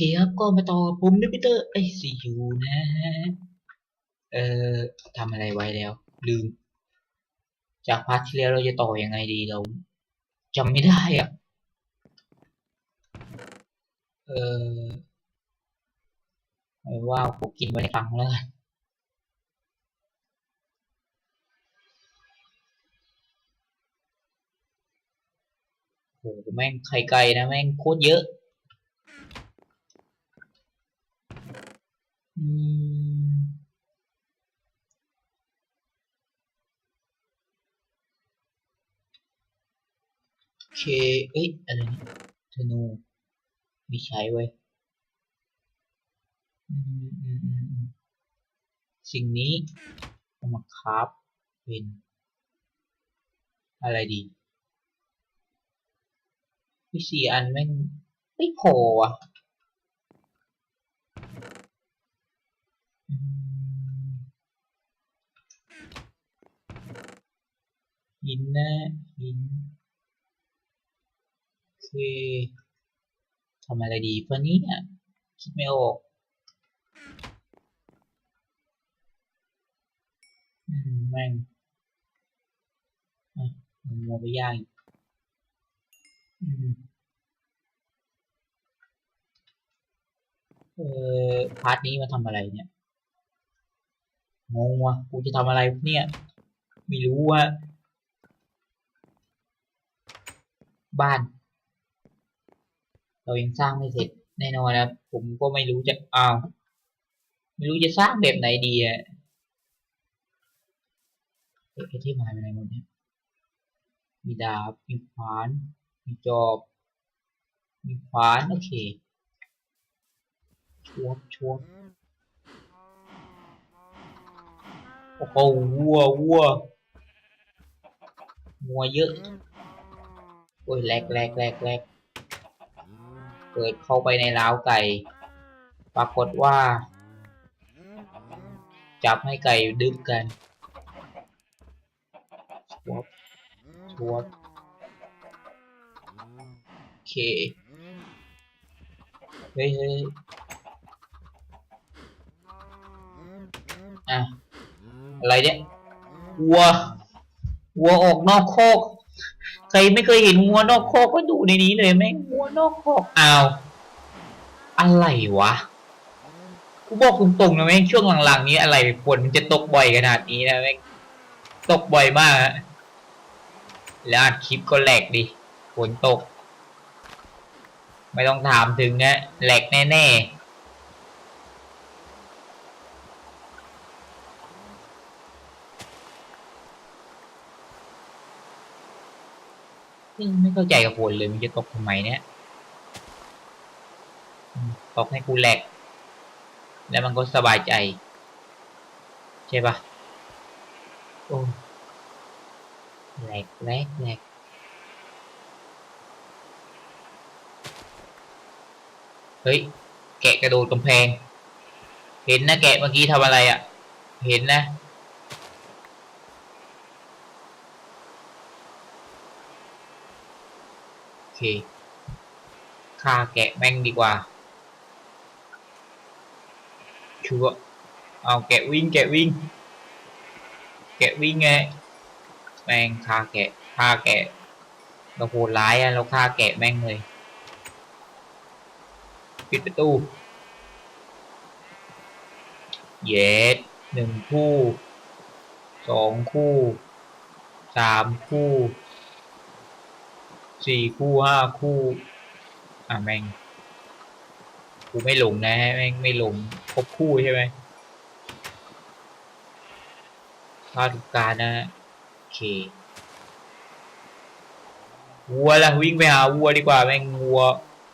เคครับก็มาต่อผมนิพิเตอร์ไอซียูนะฮะเอ่อทำอะไรไว้แล้ว ลืม จากพาร์ทที่แล้วเราจะต่อยังไงดีเราจำไม่ได้อะเออไม่ว่าผมกินไปในฟังแล้วกันโหแม่งไข่ไก่นะแม่งโคตรเยอะ อืม โอ เค เอ้ย อะไรนี่ธนูไม่ใช้เว้ยสิ่งนี้เอามาคราฟเป็น อะไรดีวิสี่อันแม่งไม่พออะ หินนะหินโอทำอะไรดีเพราะนี้เนี่ยคิดไม่ออกอืมแม่งอะมันมัวไปยางอีกอืมเออพาร์ทนี้มาทำอะไรเนี่ยงงวะกูจะทำอะไรเนี่ย ไม่รู้ว่า บ้าน เรายังสร้างไม่เสร็จแน่นอนนะครับผมก็ไม่รู้จะอ้าวไม่รู้จะสร้างแบบไหนดีอะเอ๊ะไอที่หายไปไหนหมดเนี่ยมีดาบมีขวานมีจอบ มีขวานโอเคชวบชวบโอ้โหวัววัววัวเยอะ โอ้ยแหลกแหลกแหลกแหลกเปิดเข้าไปในร้าวไก่ ปรากฏว่า จับให้ไก่ดึกกันชวบชวบโอเค เฮ้ยเฮ้ยอะอะไรเนี่ยวัววัวออกนอกโคก ใครไม่เคยเห็นวัวนอกคอกก็ดูในนี้เลยแม่งวัวนอกคอกอ้าวอะไรวะกูบอกตรงๆนะแม่งช่วงหลังๆนี้อะไรฝนมันจะตกบ่อยขนาดนี้นะแม่งตกบ่อยมากอะแล้วอัดคลิปก็แหลกดิฝนตก ไม่ต้องถามถึงนะแหลกแน่ๆ ไม่เข้าใจกับฝนเลยมันจะตกทำไมเนี่ยอืมตกให้กูแหลก แล้วมันก็สบายใจ ใช่ปะโอ้แหลกแหลกแหลกเฮ้ย แกะกระโดดกำแพง เห็นนะแกะเมื่อกี้ทำอะไรอะ่ะ เห็นนะ โอ เคฆ่าแกะแม่งดีกว่าชัวเอาแกะวิ่งแกะวิ่ง แกะวิ่งไงแม่งฆ่าแกะฆ่าแกะเราโหดร้ายอะเราฆ่าแกะแม่งเลยปิดประตู เย็ดหนึ่งคู่ สองคู่ สามคู่ สี่คู่ห้าคู่ อะแม่งกูไม่หลงนะแม่งไม่หลงครบคู่ใช่ไหมพลาดทุกการนะโอเควัวละวิ่งไปหาวัวดีกว่าแม่งวัว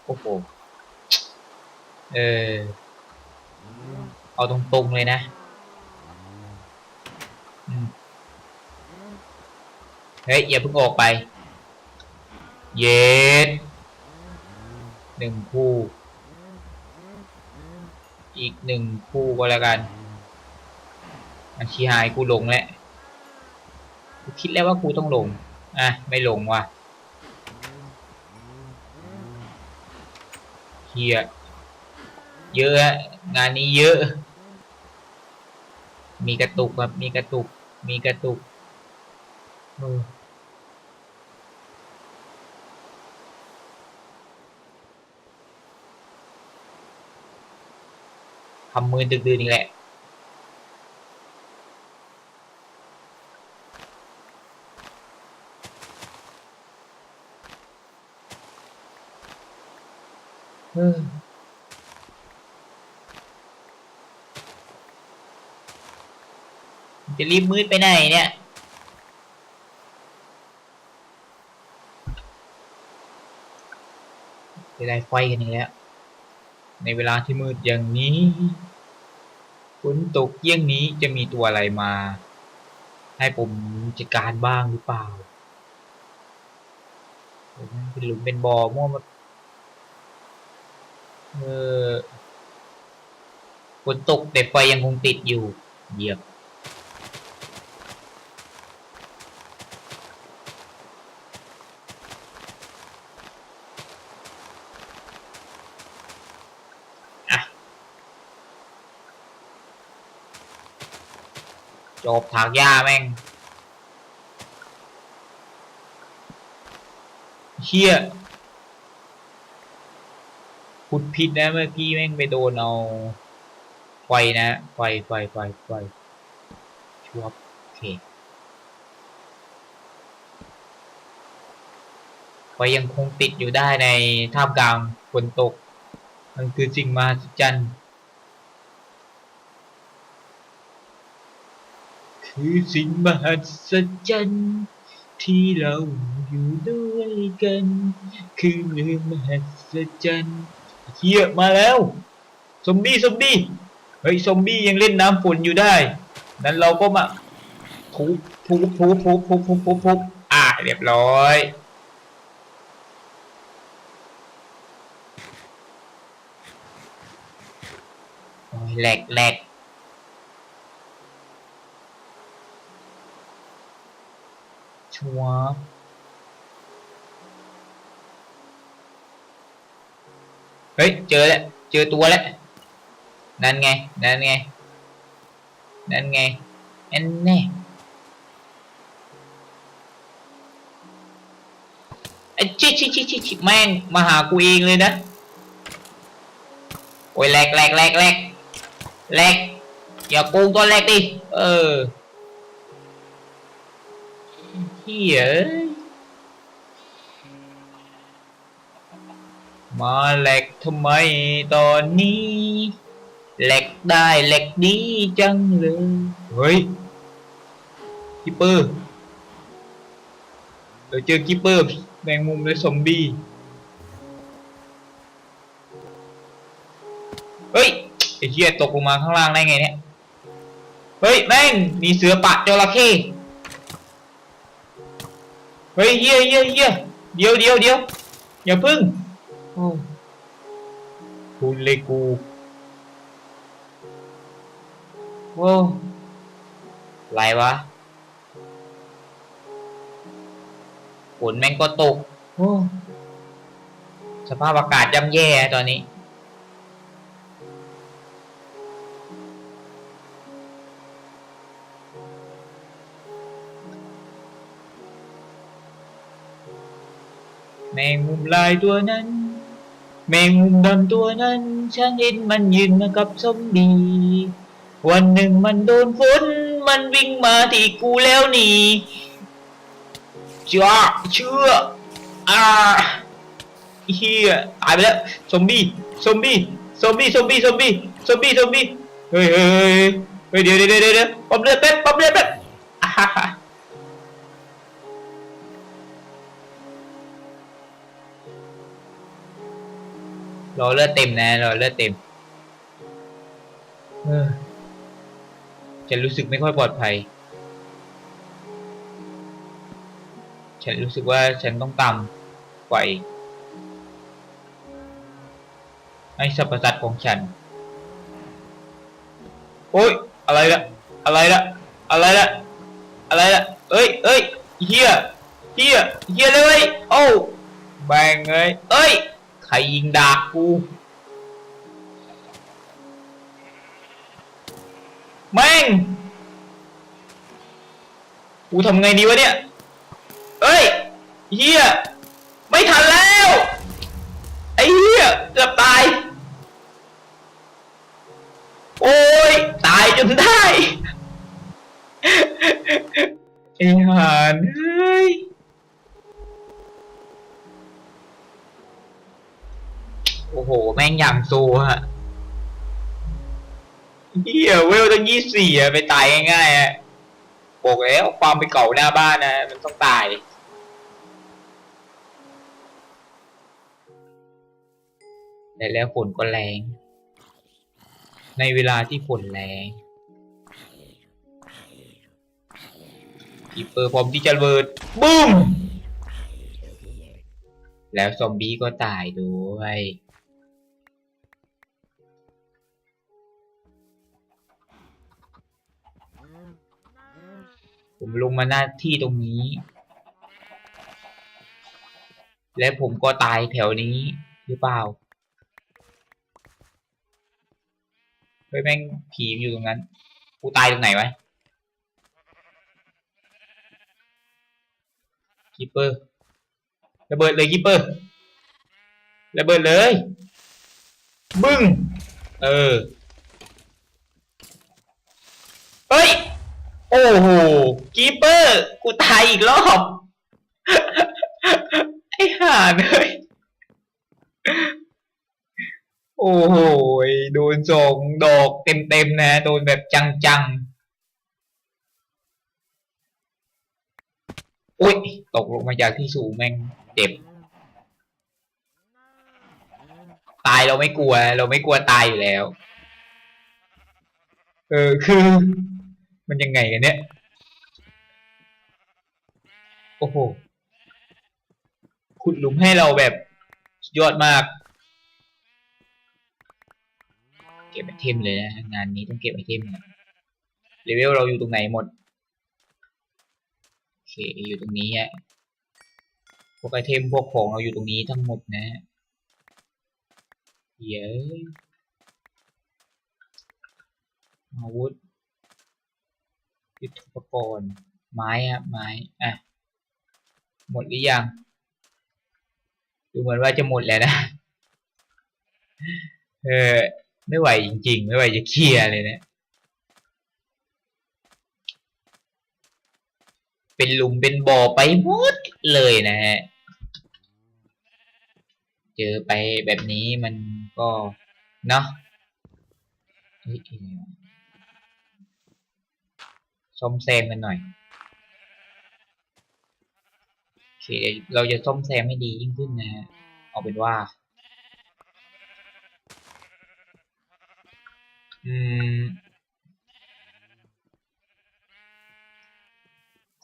โอ้โหเออเอาตรงๆเลยนะเฮ้ยอย่าเพิ่งออกไป เย็ดหนึ่งคู่ อีกหนึ่งคู่ก็แล้วกันอันชีหายกูลงแล้วกูคิดแล้วว่ากูต้องลง อะ ไม่ลงว่ะเฮียเยอะอะงานนี้เยอะ มีกระตุกครับ มีกระตุก มีกระตุกเออ ทำมือดึกดื่นอีกแหละจะรีบมืดไปไหนเนี่ยจะได้ไฟกันอีกแล้ว ในเวลาที่มืดอย่างนี้ ฝนตกเยี่ยงนี้จะมีตัวอะไรมา ให้ผมจัดการบ้างหรือเปล่าผมเป็นหลุมเป็นบ่อมั่วมาเออฝนตกแต่ไฟยังคงติดอยู่เหยียบ จบถากหญ้าแม่งเชี่ยขุดผิดนะเมื่อกี้แม่งไปโดนเอาไฟนะไฟไฟไฟไฟชัวบโอเคไฟยังคงติดอยู่ได้ในท่ามกลางฝนตก มันคือสิ่งมหัศจรรย์ คือสิ่งมหัศจรรย์ที่เราอยู่ด้วยกัน คือเรื่องมหัศจรรย์เฮียมาแล้วซอมบี้ซอมบี้เฮ้ยซอมบี้ยังเล่นน้ำฝนอยู่ได้ นั้นเราก็มาทุบทุบทุบทุบทุบทุบทุบทุบอะเรียบร้อยแหลกแหลก ชัวเฮ้ย เจอแล้ว เจอตัวแล้ว นั่นไง นั่นไง นั่นไงอันแน่ไอ้ชิชิชิชิชิแม่งมาหากูเองเลยนะ โอ้ยแหลกแหลกแหลกแหลกแหลกอย่าโกงตัวแหลกดิ เออ เฮียเอ้ยมาแหลกทำไมตอนนี้แหลกได้แหลกดีจังเลย เฮ้ยกิปเปอร์เดี๋ยวเจอกิปเปอร์แมงมุมและซอมบี้เฮ้ยไอ้เหี้ยตกลงมาข้างล่างได้ไงเนี่ย เฮ้ย แม่ง มีเสือปะจระเข้ เฮ้ยเหี้ยเหี้ยเหี้ยเดี๋ยวเดี๋ยวเดี๋ยวอย่าพึ่งโอ้กูเลยกูโอ้ไรวะฝนแม่งก็ตกโอ้สภาพอากาศย่ำแย่ตอนนี้ แมงมุมลายตัวนั้น แมงมุมดำตัวนั้น ฉันเห็นมันยืนมากับซอมบี้วันหนึ่งมันโดนฝนมันวิ่งมาที่กูแล้วหนี่จ้าเชื่ออ่าเฮียตายไปแล้วซอมบี้ซอมบี้ซอมบี้ซอมบี้ซอมบี้ซอมบี้ซอมบี้เฮ้ยเฮ้ยเฮ้ยเฮ้ยเดี๋ยวเดี๋ยวเดี๋ยวเดี๋ยวปั๊มเลือดแป๊บปั๊มเลือดแป๊บ รอเลือดเต็มนะรอเลือดเต็มฉันรู้สึกไม่ค่อยปลอดภัย ฉันรู้สึกว่าฉันต้องตามไฟให้สรรพสัตว์ของฉัน โอ้ย อะไรละ อะไรละ อะไรละ อะไรละ เอ้ยเอ้ยเฮียเฮียเฮียเลย โอ้แบงเอ้ยเอ้ย รยิงดาบกูแม่งกูทำไงดีวะเนี่ย เอ้ยเฮียไม่ทันแล้ว ไอ้เฮียเกือบตาย โอ้ย ตายจนได้ ไอ้หานเฮ้ย โอ้โห แม่งอย่างโซฮะเฮียเวลตั้งยี่สี่อะไปตายง่ายๆอะบอกแล้วความไปเก่าหน้าบ้านนะ มันต้องตายแต่แล้วฝนก็แรง ในเวลาที่ฝนแรงกีเปอร์พร้อมที่จะเบิดบึ้มแล้วซอมบี้ก็ตายด้วย ผมลงมาหน้าที่ตรงนี้ และผมก็ตายแถวนี้หรือเปล่าเฮ้ยแม่งผีอยู่ตรงนั้น กูตายตรงไหนวะคิปเปอร์ระเบิดเลยคิปเปอร์ระเบิดเลย บึ้ง เออ เฮ้ย โอ้โหกีเปอร์ กูตายอีกรอบ ไอ้ห่าเลยโอ้โหโดนสองดอกเต็มๆนะ โดนแบบจังๆ อุ้ย ตกลงมาจากที่สูงแม่งเจ็บ ตายเราไม่กลัว เราไม่กลัวตายอยู่แล้ว เออคือ มันยังไงกันเนี่ย โอ้โห ขุดหลุมให้เราแบบยอดมาก เก็บไอเทมเลยนะ งานนี้ต้องเก็บไอเทมนะเลเวลเราอยู่ตรงไหนหมด โอเคอยู่ตรงนี้อะพวกไอเทมพวกของเราอยู่ตรงนี้ทั้งหมดนะเย้ยอาวุธ ยุทธปกรณ์ไม้อะไม้อะหมดหรือยัง ดูเหมือนว่าจะหมดแล้วนะ เออ ไม่ไหวจริง ๆ ไม่ไหวจะเคลียร์เลยเนะเป็นหลุมเป็นบ่อไปหมดเลยนะฮะ เจอไปแบบนี้มันก็ เนาะเฮ้ยอะไรวะ ซ่อมแซมกันหน่อยโอเคเราจะซ่อมแซมให้ดียิ่งขึ้นนะฮะเอาเป็นว่า อืม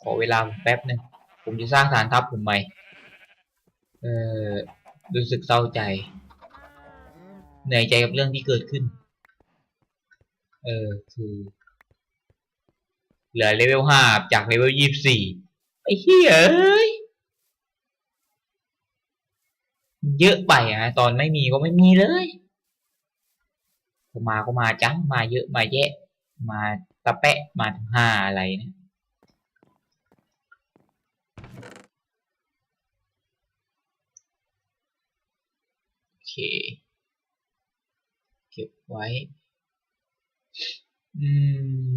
ขอเวลาผมแป๊บหนึ่งผมจะสร้างฐานทัพผมใหม่ เออรู้สึกเศร้าใจ เหนื่อยใจกับเรื่องที่เกิดขึ้น เออ คือ เหลือเลเวลห้าจากเลเวลยี่สิบสี่ไอ้เหี้ยเอ้ยเยอะไปอะตอนไม่มีก็ไม่มีเลยก็มาก็มาจังมาเยอะมาแยะ มาตะแปะมาถึงห้าอะไรเนะโอเค เก็บไว้ อื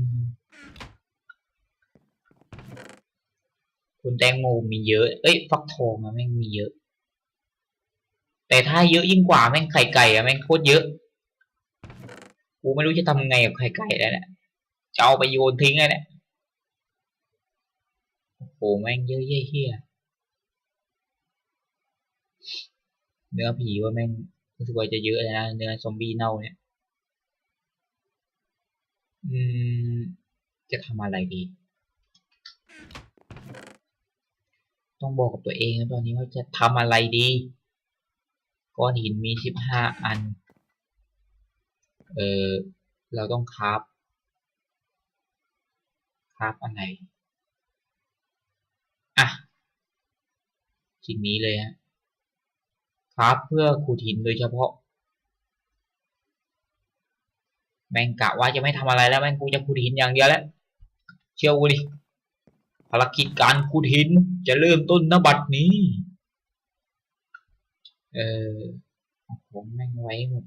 ม คุณแตงโมมีเยอะ เอ้ยฟักทองอะแม่งมีเยอะ แต่ถ้าเยอะยิ่งกว่าแม่งไข่ไก่อะแม่งโคตรเยอะ กูไม่รู้จะทำไงกับไข่ไก่แล้วเนี่ยจะเอาไปโยนทิ้งเลยเนี่ยโอ้โหแม่งเยอะเยี่ยเฮียเนื้อผีว่าแม่งรู้สึกว่าจะเยอะเลยนะเนื้อซอมบี้เน่าเนี่ย อืม จะทำอะไรดี ต้องบอกกับตัวเองตอนนี้ว่าจะทำอะไรดี ก้อนหินมีสิบห้าอัน เออเราต้องคราฟคราฟอันไหนอะชิ้นนี้เลยฮะคราฟเพื่อขูดหินโดยเฉพาะ แม่งกะว่าจะไม่ทำอะไรแล้วแม่งกูจะขุดหินอย่างเดียวแล้ว เชื่อกูดิ ภารกิจการขุดหินจะเริ่มต้นนบัดนี้ เออเอของแม่งไว้หมด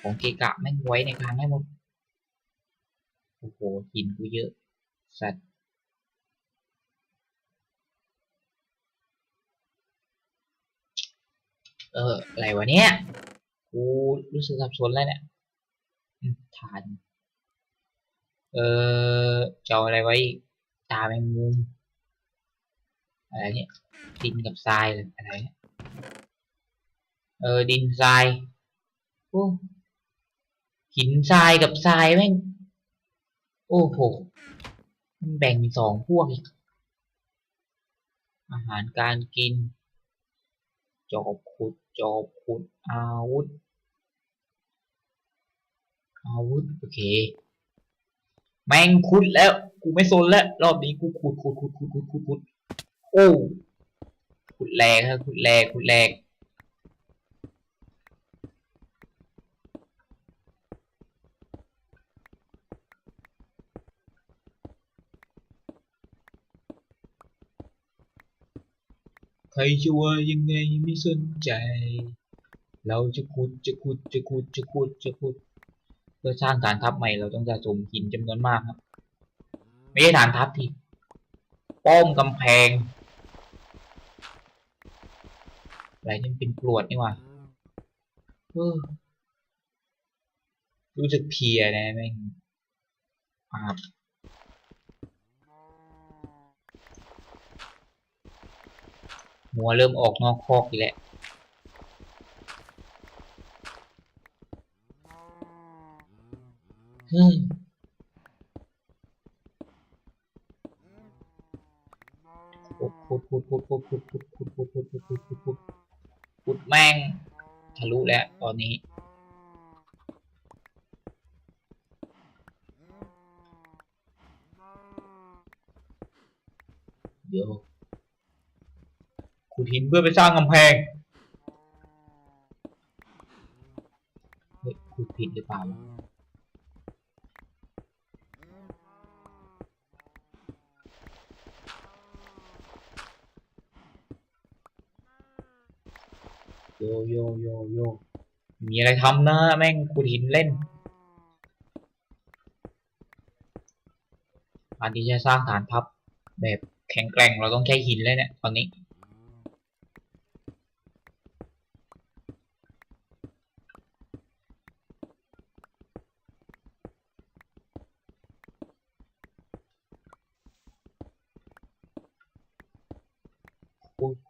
ของเกะกะแม่งไว้ในคลังให้หมด โอ้โหหินกูเยอะ สัตว์เออ อะไรวะเนี่ย กูรู้สึกสับสนแล้วเนี่ยฐาน เออจะเอาอะไรไว้อีก ตาแมงมุมอะไรเนี่ยดินกับทรายเลยอะไรเนี่ยเออดินทรายโอ้หินทรายกับทรายแม่งโอ้โหมันแบ่งเป็นสองพวกอีกอาหารการกิน จอบขุดจอบขุดอาวุธอาวุธโอเค แมงขุดแล้ว กูไม่สนแล้ว รอบนี้กูขุดขุดขุดขุดขุดขุดขุดโอ้ขุดแรงครับขุดแรงขุดแรงใครจะว่ายังไงไม่สนใจ เราจะขุดจะขุดจะขุดจะขุดจะขุด เพื่อสร้างฐานทัพใหม่เราต้องสะสมหินจำนวนมากครับ ไม่ใช่ฐานทัพที่ป้อมกำแพงอะไรที่เป็นกรวดนี่หว่ารู้สึกเพียนะแม่งอาบหัวเริ่มออกนอกคอกอีกแล้ว เฮ้ยขุดขุดขุดขุดขุดขุดขุดขุดขุดขุดขุดขุดขุดขุดขุดแม่งทะลุแล้วตอนนี้ เดี๋ยวขุดหินเพื่อไปสร้างกำแพงขุดผิดหรือเปล่า โยโยโยโยมีอะไรทำนะแม่งขุดหินเล่นการที่จะสร้างฐานทัพแบบแข็งแกร่งเราต้องใช้หินเลยเนี่ยตอนนี้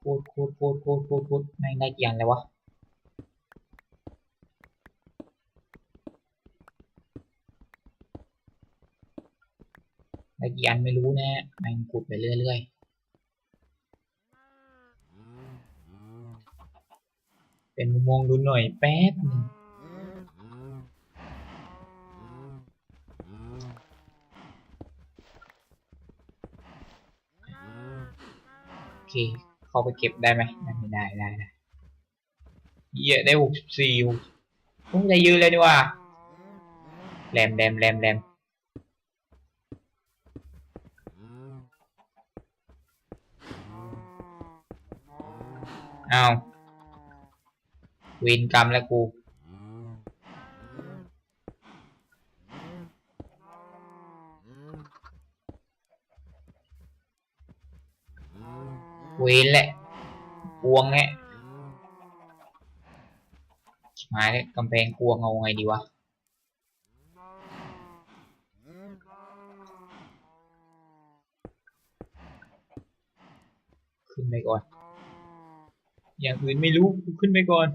โคตรโคตรโคตรโคตรโคตรโคตรโคตรแม่ได้กี่อันเลยวะได้กี่อันไม่รู้แนะแม่งขุดไปเรื่อยๆ เป็นมุมมองดูหน่อยแป๊บหนึงโอเค เข้าไปเก็บได้ไหมได้ไม่ได้ได้ได้เยอะได้หกสิบสี่ผมจะยอะเลยดีกว่าแรมแรมแรมแรมเอาวินกรรมแล้วกู เวนแหละกวงแหละมายเลยกำแพงกวงเอาไงดีวะขึ้นไปก่อน อย่างอื่นไม่รู้ขึ้นไปก่อน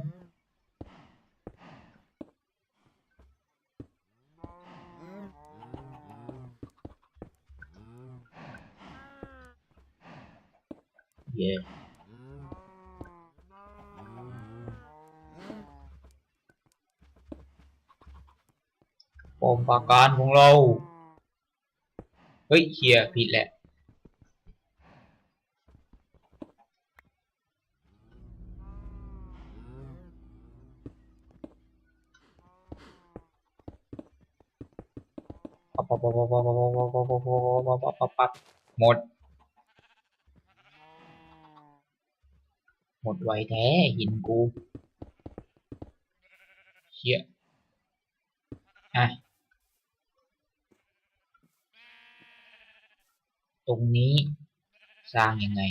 ปาการของเรา เฮ้ยเขียผิดแหละ หมด หมดไวแท้หินกูเขียอะ ตรงนี้สร้างยังไง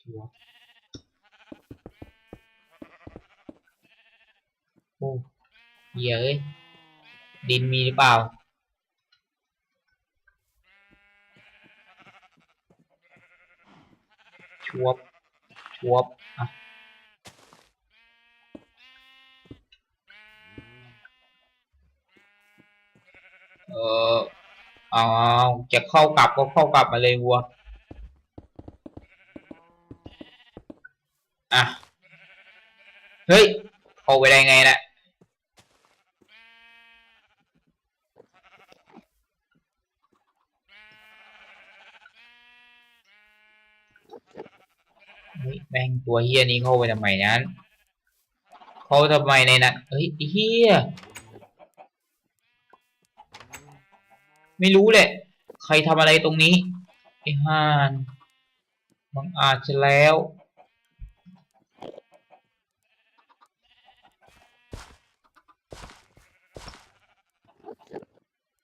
ชัวร์โอ้เยอ้ยดินมีหรือเปล่า ชวบ ชวบ อะเออ เอาเอาจะเข้ากลับก็เข้ากลับมาเลยวัว อะ เฮ้ยเข้าไปได้ไงน่ะเฮ้ยแม่งตัวเฮียนี้เข้าไปทำไมนั้น เข้าทำไมในนั้นเฮ้ยเฮีย ไม่รู้แหละ ใครทำอะไรตรงนี้ไอ้ห่านบังอาจจะแล้ว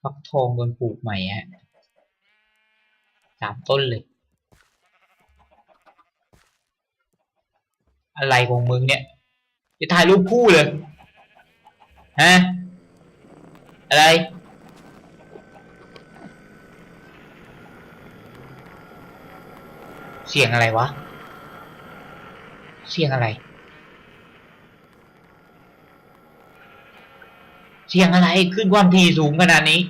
ฟักทองโดนปลูกใหม่ฮะสามต้นเลย อะไรของมึงเนี่ย จะถ่ายรูปคู่เลย ฮะ อะไร เสียงอะไรวะ เสียงอะไร เสียงอะไรขึ้นความถี่สูงขนาดนี้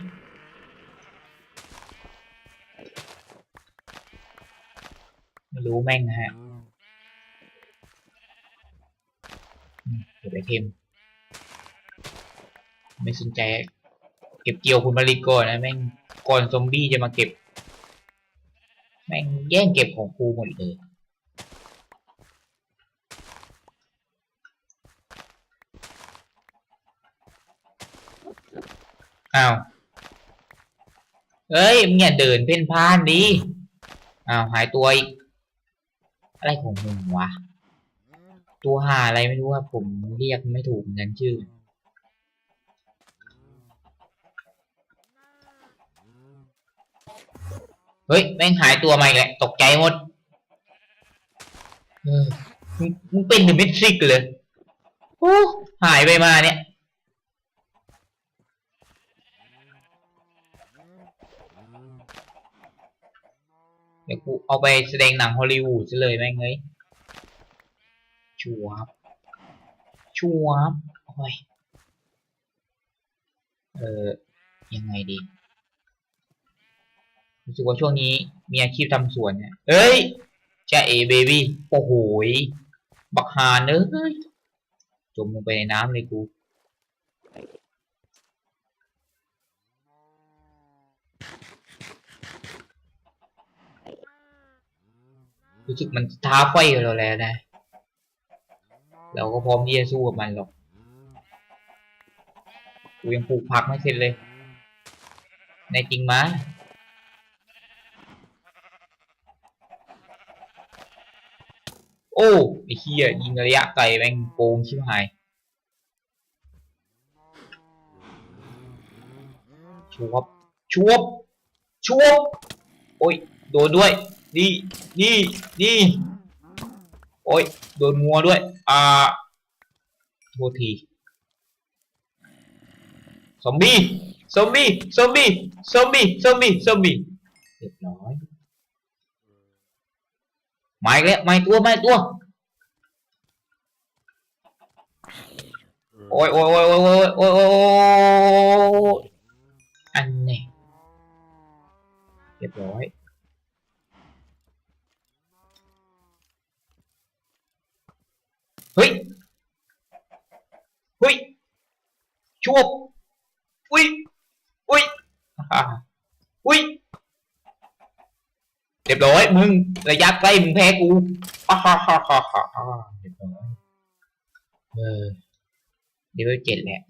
ไม่รู้แม่งนะฮะอืมเก็บไอเทมไม่สนใจ เก็บเกี่ยวคุณมาริโก่อนนะแม่งก่อนซอมบี้จะมาเก็บ แย่งเก็บของกูหมดเลย อ้าว เอ้ยมึงอย่าเดินเพ่นพ่านดิอ้าวหายตัวอีก อะไรของมึงวะ ตัวหาอะไรไม่รู้ว่าผมเรียกไม่ถูกเหมือนกันชื่อ เฮ้ย แม่งหายตัวมาอีกแล้วตกใจหมดเออมึงมึงเป็นเดอะมิทริกเลยโอ้หายไปมาเนี่ย เดี๋ยวกูเอาไปแสดงหนังฮอลลีวูดซะเลยแม่งเอ้ยชัวบชัวบโอ้ย เออยังไงดี รู้สึกว่าช่วงนี้มีอาชีพทำสวนเนี่ยเอ้ยจ้าเอเบบี้โอ้โหบักฮานเอ้ยจมลงไปในน้ำเลยกูรู้สึกมันท้าไฟกับเราแล้วนะ เราก็พร้อมที่จะสู้กับมันหรอก กูยังปลูกผักไม่เสร็จเลย ในจริงม อ้ไอ้เฮียยิงระยะไกลแม่งโกงชิบหายชวบชวบชวบโอ้ยโดนด้วยนี่นี่นี่โอ้ยโดนงัวด้วยอ่าโทษทีซอมบี้ซอมบี้ซอมบี้ซอมบี้ซอมบี้ซอมบี้เรียบร้อย mày đấy mày tua mày tua ôi ôi ôi ôi ôi ôi ôi ôi anh này tuyệt vời. Hui hui chuộc รียบร้อยมึงระยะใกล้มึงแพ้กูฮ่าฮ่าฮ่าฮ่าฮ่าเรียบร้อยเออเดเวลเจ็ดแหละ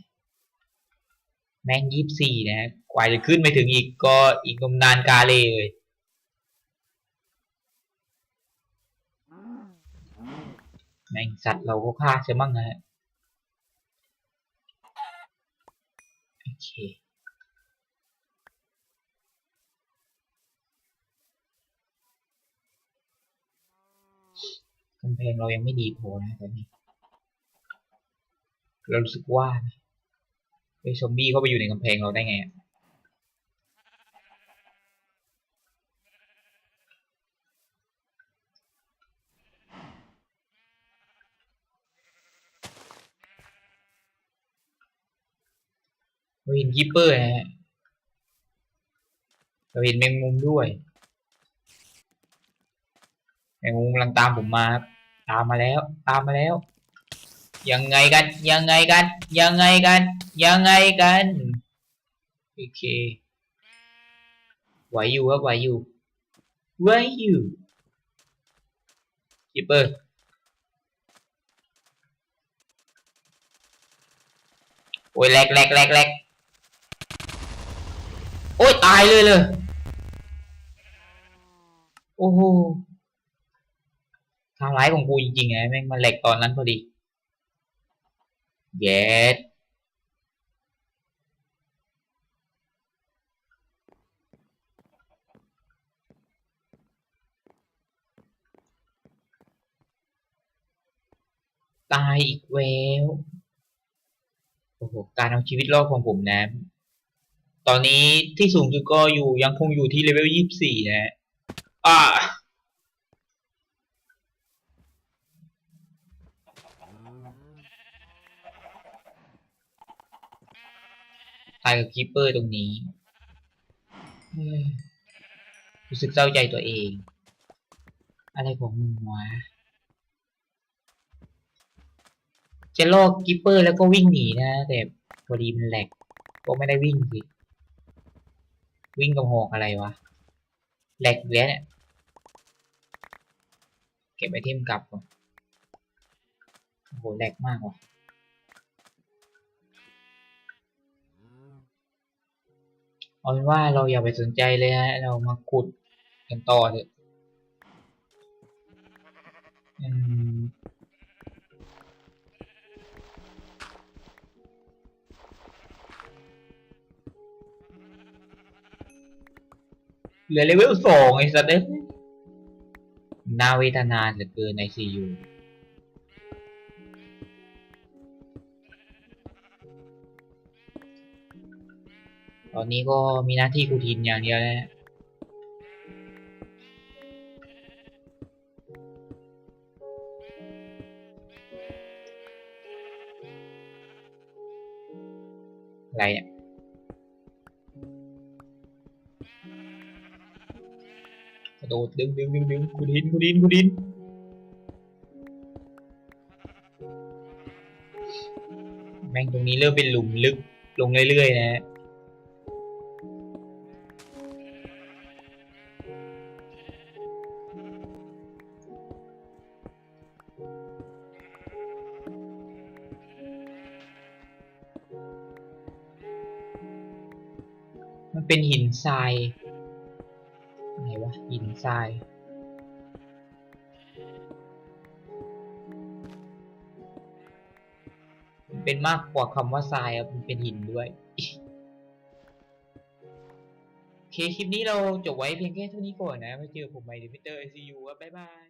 แม่งยี่สิบสี่นะกว่าจะขึ้นไปถึงอีกก็อีกนมนานกาเลยเลยแม่งสัตว์เราก็ฆ่าใช่มั่งนะโอเค กำแพงเรายังไม่ดีพอนะตอนนี้ เรารู้สึกว่าไอ้ซอมบี้เข้าไปอยู่ในกำแพงเราได้ไงอะเราเห็นกิปเปอร์นะฮะ เราเห็นแมงมุมด้วย แมงมุมกำลังตามผมมาครับตามมาแล้ว ตามมาแล้ว ยังไงกัน ยังไงกัน ยังไงกัน ยังไงกันโอเคไหวอยู่ครับไหวอยู่ไหวอยู่กิปเปอร์โอ้ยแหลกแหลกแหลกแหลกโอ้ยตายเลยเลยโอ้โห ทางร้ายของกูจริงๆไงแม่งมาแหลกตอนนั้นพอดีเย็ดตายอีกแล้วโอ้โห การเอาชีวิตรอดของผมนะ ตอนนี้ที่สูงสุดก็อยู่ยังคงอยู่ที่เลเวลยี่สิบสี่นะ อ่า ตายกับคีปเปอร์ตรงนี้รู้สึกเศร้าใจตัวเอง อะไรของมึงวะจะลอกกิปเปอร์แล้วก็วิ่งหนีนะ แต่พอดีมันแหลกก็ไม่ได้วิ่งสิวิ่งกับหอกอะไรวะแหลกแล้วเนี่ยเก็บไอเทมกลับก่อนโหแหลกมากว่ะ เอาเป็นว่าเราอย่าไปสนใจเลยฮะ เรามาขุดกันต่อเถอะเหลือเลเวลสองไอ้สัตว์เอ้ยน่าเวทนาเหลือเกินในซียู ตอนนี้ก็มีหน้าที่กูทินอย่างเดียวแล้วอะไรเนี่ยกระโดดดึงดึงดึงดึงกูดินกูดินกูดินแม่งตรงนี้เริ่มเป็นหลุมลึกลงเรื่อยๆนะฮะ เป็นหินทรายไหนวะหินทรายมันเป็นมากกว่าคำว่าทรายครับมันเป็นหินด้วยโอเคคลิปนี้เราจบไว้เพียงแค่เท่านี้ก่อนนะไว้เจอผมใหม่ในพิเตอร์ ICU ครับบ๊ายบาย